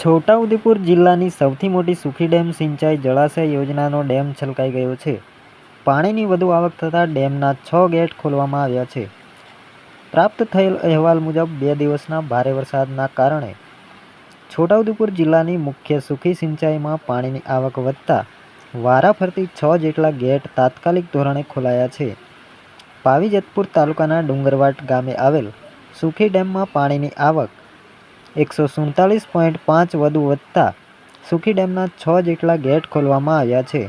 છોટાઉદેપુર જિલ્લાની સૌથી મોટી સુખી ડેમ સિંચાઈ જળાશય યોજનાનો ડેમ છલકાઈ ગયો છે. પાણીની વધુ આવક થતાં ડેમના છ ગેટ ખોલવામાં આવ્યા છે. પ્રાપ્ત થયેલ અહેવાલ મુજબ બે દિવસના ભારે વરસાદના કારણે છોટાઉદેપુર જિલ્લાની મુખ્ય સુખી સિંચાઈમાં પાણીની આવક વધતા વારાફરતી છ જેટલા ગેટ તાત્કાલિક ધોરણે ખોલાયા છે. પાવીજતપુર તાલુકાના ડુંગરવાટ ગામે આવેલ સુખી ડેમમાં પાણીની આવક એકસો સુડતાલીસ પોઈન્ટ પાંચ વધુ વધતા સુખી ડેમના છ જેટલા ગેટ ખોલવામાં આવ્યા છે.